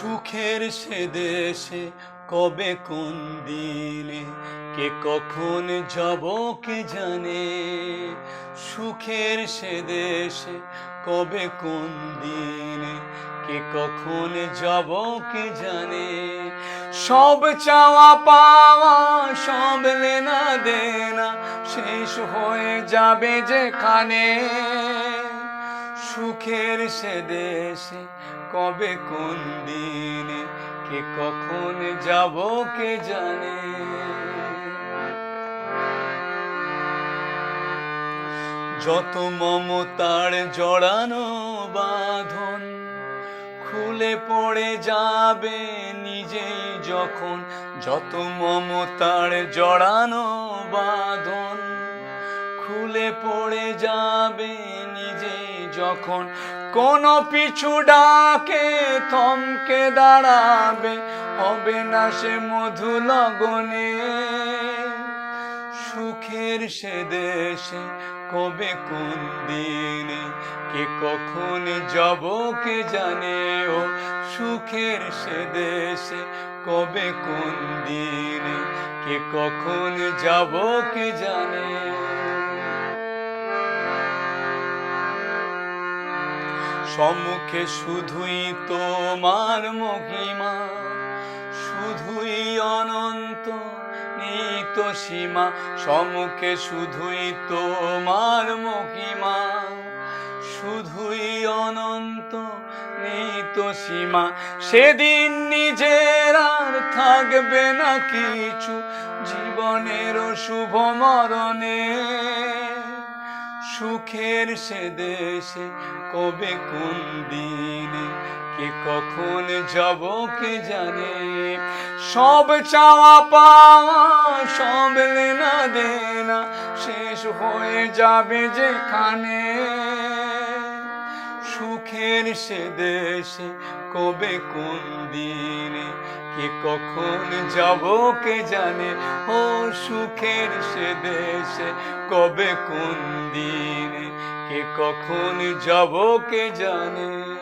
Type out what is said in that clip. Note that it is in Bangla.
সুখের সে দেশে কবে কোন দিনে, কে কখন যাব, কে জানে? সুখের সে দেশে কবে কোন দিনে, কে কখন যাব, কে জানে? সব চাওয়া পাওয়া, সব লেনা দেনা শেষ হয়ে যাবে যেখানে। সুখের সে দেশে কবে কোন দিনে, কে কখন যাব, কে জানে? যত মমতার জড়ানো বাঁধন, খুলে পড়ে যাবে নিজেই যখন। যত মমতার জড়ানো বাঁধন, খুলে পড়ে যাবে যখন কোন পিছু ডাকে, থমকে দাঁড়াবে হবে না সে মধু লগনে। সুখের সে দেশে কবে কোন দিনে, কে কখন যাব কে জানে ও। সুখের সে দেশে কবে কোন দিনে, কে কখন যাব কে জানে। সম্মুখে শুধুই তোমার মহিমা, শুধুই অনন্ত নিত সীমা, সম্মুখে শুধুই তোমার মহিমা, শুধুই অনন্ত নিত সীমা। সেদিন নিজের আর থাকবে না কিছু জীবনের শুভ মরণে সুখের সে দেশে কবে কোন দিনে, কে কখন যাব কে জানে। সব চাওয়া পাওয়া সব লেনা দেনা শেষ হয়ে যাবে যেখানে। সুখের সে দেশে কবে কোন দিনে, কে কখন যাব, কে জানে? ও সুখের সে দেশে কবে কোন দিনে, কে কখন যাব, কে জানে?